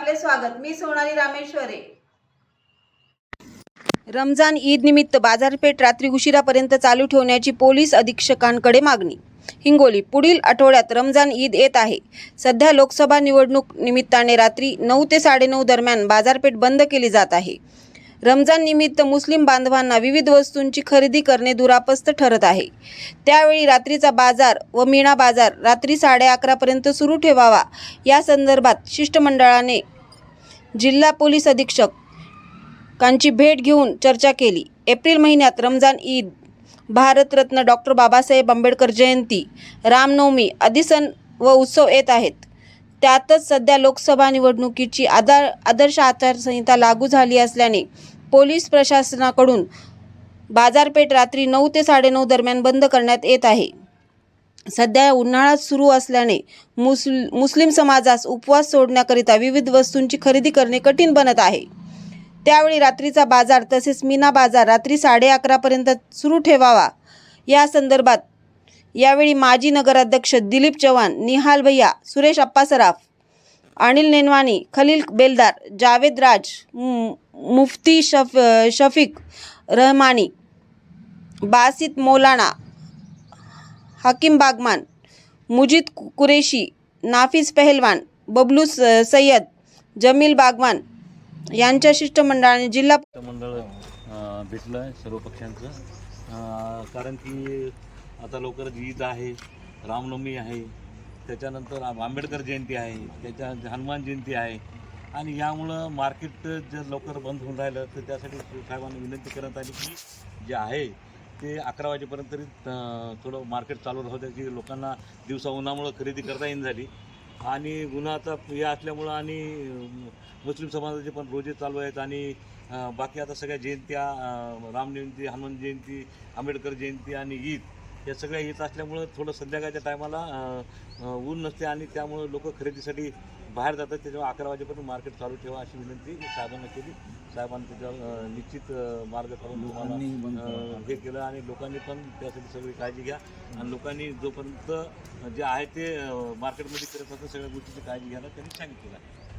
आपले स्वागत. मी सोनाली रामेश्वरे. रमजान ईद निमित्त बाजारपेठ रात्री उशिरापर्यंत चालू ठेवण्याची पोलीस अधीक्षकांकडे मागणी. हिंगोली पुढील आठवड्यात रमजान ईद येत आहे. सध्या लोकसभा निवडणूक निमित्ताने रात्री नऊ ते साडेनऊ दरम्यान बाजारपेठ बंद केली जात आहे. रमजान निमित्त मुस्लिम बांधवांना विविध वस्तूंची खरेदी करणे दुरापस्त ठरत आहे. त्यावेळी रात्रीचा बाजार व मीणा बाजार रात्री साडे अकरापर्यंत सुरू ठेवावा. या संदर्भात शिष्टमंडळाने जिल्हा पोलीस अधीक्षक कांची भेट घेऊन चर्चा केली. एप्रिल महिन्यात रमजान ईद भारतरत्न डॉक्टर बाबासाहेब आंबेडकर जयंती रामनवमी आदी सण व उत्सव येत आहेत. त्यातच सध्या लोकसभा निवडणुकीची आधार आदर्श आचारसंहिता लागू झाली असल्याने पोलीस प्रशासनाकडून बाजारपेठ रात्री नऊ ते साडेनऊ दरम्यान बंद करण्यात येत आहे. सध्या उन्हाळा सुरू असल्याने मुस्ल मुस्लिम समाजास उपवास सोडण्याकरिता विविध वस्तूंची खरेदी करणे कठीण बनत आहे. त्यावेळी रात्रीचा बाजार तसेच मीना बाजार रात्री साडे अकरापर्यंत सुरू ठेवावा या संदर्भात यावेळी माजी नगराध्यक्ष दिलीप चव्हाण निहाल भैया सुरेश अप्पा सराफ अनिल नेनवानी खलील बेलदार जावेद राज मु- मुफ्ती शफ शफीक रहमानी बासित मौलाना हकीम बागमान मुजीद कुरेशी नाफिस पहलवान बबलू स- सय्यद जमील बागवान यांच्या शिष्टमंडळाने जिल्हा मंडळ भेटलं आहे सर्व पक्षांचं. कारण की आता लवकरच ईद आहे रामनवमी आहे त्याच्यानंतर आंबेडकर जयंती आहे त्याच्या हनुमान जयंती आहे. आणि यामुळं मार्केट जर लवकर बंद होऊन राहिलं तर त्यासाठी साहेबांना विनंती करण्यात आली की जे आहे ते अकरा वाजेपर्यंत तरी थोडं मार्केट चालू राहू द्या की लोकांना दिवसा उन्हामुळं खरेदी करता येईन झाली. आणि उन्हाचा हे असल्यामुळं आणि मुस्लिम समाजाचे पण रोजे चालू आहेत आणि बाकी आता सगळ्या जयंत्या अ, राम जयंती हनुमान जयंती आंबेडकर जयंती आणि ईद या सगळ्या येत असल्यामुळं थोडं संध्याकाळच्या टायमाला ऊन नसते आणि त्यामुळं लोक खरेदीसाठी बाहेर जातात. त्याच्यामुळे अकरा वाजेपर्यंत मार्केट चालू ठेवा अशी विनंती साहेबांना केली. साहेबांनी त्याच्यावर निश्चित मार्ग काढून तुम्हाला हे केलं आणि लोकांनी पण त्यासाठी सगळी काळजी घ्या. आणि लोकांनी जोपर्यंत जे आहे ते मार्केटमध्ये करत असतात सगळ्या गोष्टीची काळजी घ्यायला त्यांनी सांगितलेलं आहे.